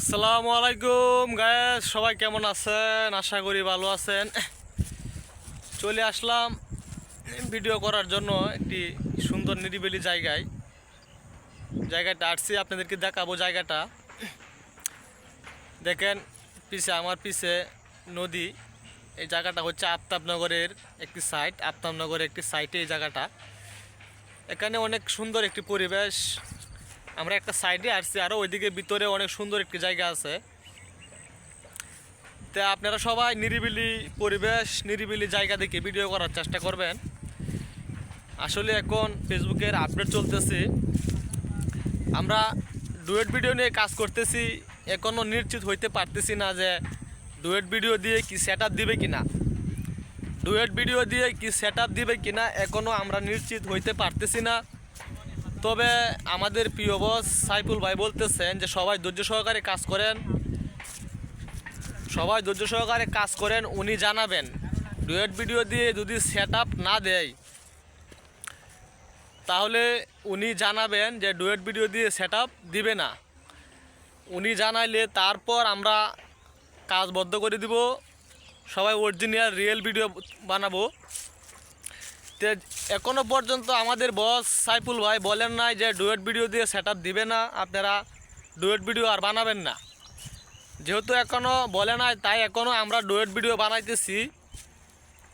আসসালামু আলাইকুম গায়েস সবাই কেমন আছেন? আশা করি ভালো আছেন। চলে আসলাম ভিডিও করার জন্য একটি সুন্দর নিরিবিলি জায়গায়। জায়গাটা আসছি, আপনাদেরকে দেখাবো জায়গাটা। দেখেন, পিছে, আমার পিছে নদী। এই জায়গাটা হচ্ছে আফতাবনগরের একটি সাইট আফতাবনগরের একটি সাইটে এই জায়গাটা। এখানে অনেক সুন্দর একটি পরিবেশ। আমরা একটা সাইডে আসছি আরও ওইদিকে ভিতরে অনেক সুন্দর একটি জায়গা আছে। তা আপনারা সবাই নিরিবিলি পরিবেশ, নিরিবিলি জায়গা দেখে ভিডিও করার চেষ্টা করবেন। আসলে এখন ফেসবুকের আপডেট চলতেছে। আমরা ডুয়েট ভিডিও নিয়ে কাজ করতেছি এখনও নিশ্চিত হইতে পারতেছি না যে ডুয়েট ভিডিও দিয়ে কি সেট দিবে কি না ডুয়েট ভিডিও দিয়ে কি সেট দিবে কি না এখনও আমরা নিশ্চিত হইতে পারতেছি না। তবে আমাদের প্রিয় বস সাইফুল ভাই বলতেছেন যে সবাই ধৈর্য সহকারে কাজ করেন। সবাই ধৈর্য সহকারে কাজ করেন, উনি জানাবেন। ডুয়েট ভিডিও দিয়ে যদি সেট না দেয়, তাহলে উনি জানাবেন যে ডুয়েট ভিডিও দিয়ে সেট দিবে না। উনি জানাইলে তারপর আমরা কাজ বদ্ধ করে দিব। সবাই অরিজিনাল রিয়েল ভিডিও বানাবো। তে এখনও পর্যন্ত আমাদের বস সাইফুল ভাই বলেন নাই যে ডুয়েট ভিডিও দিয়ে সেট দিবে না, আপনারা ডুয়েট ভিডিও আর বানাবেন না। যেহেতু এখনও বলে নাই, তাই এখনও আমরা ডুয়েট ভিডিও বানাইতেছি।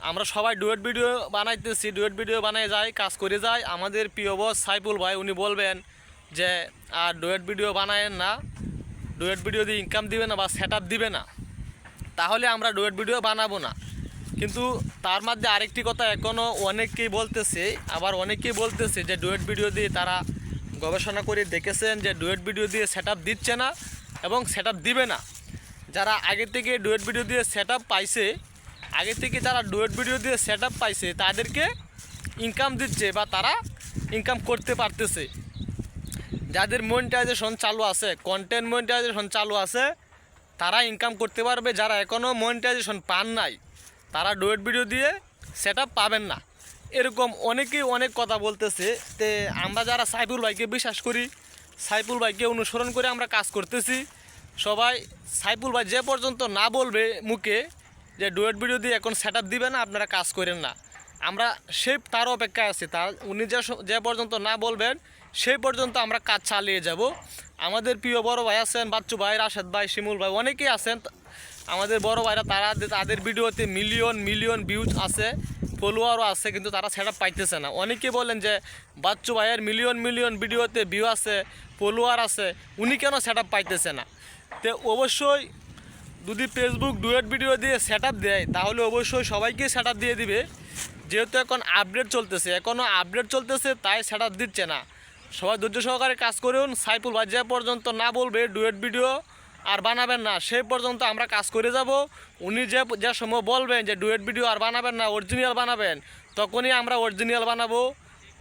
আমরা সবাই ডুয়েট ভিডিও বানাইতেছি, ডুয়েট ভিডিও বানাই যাই, কাজ করে যাই। আমাদের প্রিয় বস সাইফুল ভাই, উনি বলবেন যে, আর ডুয়েট ভিডিও বানায়েন না। ডুয়েট ভিডিও দিয়ে ইনকাম দিবে না বা সেট দিবে না। তাহলে আমরা ডুয়েট ভিডিও বানাবো না। কিন্তু তার মধ্যে আরেকটি কথা এখনও অনেকেই বলতেছে, আবার অনেকেই বলতেছে যে ডুয়েট ভিডিও দিয়ে তারা গবেষণা করে দেখেছেন যে ডুয়েট ভিডিও দিয়ে সেট দিচ্ছে না এবং সেট দিবে না। যারা আগে থেকে ডুয়েট ভিডিও দিয়ে সেট পাইছে, আগে থেকে যারা ডুয়েট ভিডিও দিয়ে সেট পাইছে, তাদেরকে ইনকাম দিচ্ছে বা তারা ইনকাম করতে পারতেছে। যাদের মনিটাইজেশন চালু আছে কন্টেন্ট মনিটাইজেশন চালু আছে, তারা ইনকাম করতে পারবে। যারা এখনও মনিটাইজেশন পান নাই তারা ডুয়েট ভিডিও দিয়ে সেট পাবেন না। এরকম অনেকেই অনেক কথা বলতেছে তে আমরা যারা সাইফুল ভাইকে বিশ্বাস করি, সাইফুল ভাইকে অনুসরণ করে আমরা কাজ করতেছি। সবাই সাইফুল ভাই যে পর্যন্ত না বলবে মুখে যে ডুয়েট ভিডিও দিয়ে এখন সেট দিবে না, আপনারা কাজ করেন না। আমরা সেই তার অপেক্ষায় আছি, তার উনি যে যে পর্যন্ত না বলবেন, সেই পর্যন্ত আমরা কাজ চালিয়ে যাব। আমাদের প্রিয় বড় ভাই আছেন, বাচ্চু ভাই, রাশেদ ভাই, শিমুল ভাই, অনেকেই আছেন আমাদের বড় ভাইরা, তারা তাদের ভিডিওতে মিলিয়ন মিলিয়ন ভিউজ আছে ফলোয়ারও আছে, কিন্তু তারা সেট পাইতেছে না। অনেকে বলেন যে, বাচ্চু ভাইয়ের মিলিয়ন মিলিয়ন ভিডিওতে ভিউ আছে ফলোয়ার আছে, উনি কেন সেট পাইতেছে না? তো অবশ্যই যদি ফেসবুক ডুয়েট ভিডিও দিয়ে সেট দেয়, তাহলে অবশ্যই সবাইকে সেট দিয়ে দিবে। যেহেতু এখন আপডেট চলতেছে এখনও আপডেট চলতেছে, তাই সেট দিচ্ছে না। সবাই ধৈর্য সহকারে কাজ করুন। সাইফুল ভাই যে পর্যন্ত না বলবে ডুয়েট ভিডিও আর বানাবেন না। সেই পর্যন্ত আমরা কাজ করে যাব। উনি যে যে সময় বলবেন যে, ডুয়েট ভিডিও আর বানাবেন না অরিজিনাল বানাবেন, তখনই আমরা অরিজিনাল বানাবো।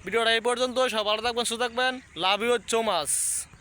ভিডিওটা এই পর্যন্ত সব ভালো থাকবেন, সুস্থ থাকবেন। লাভ ইউ চো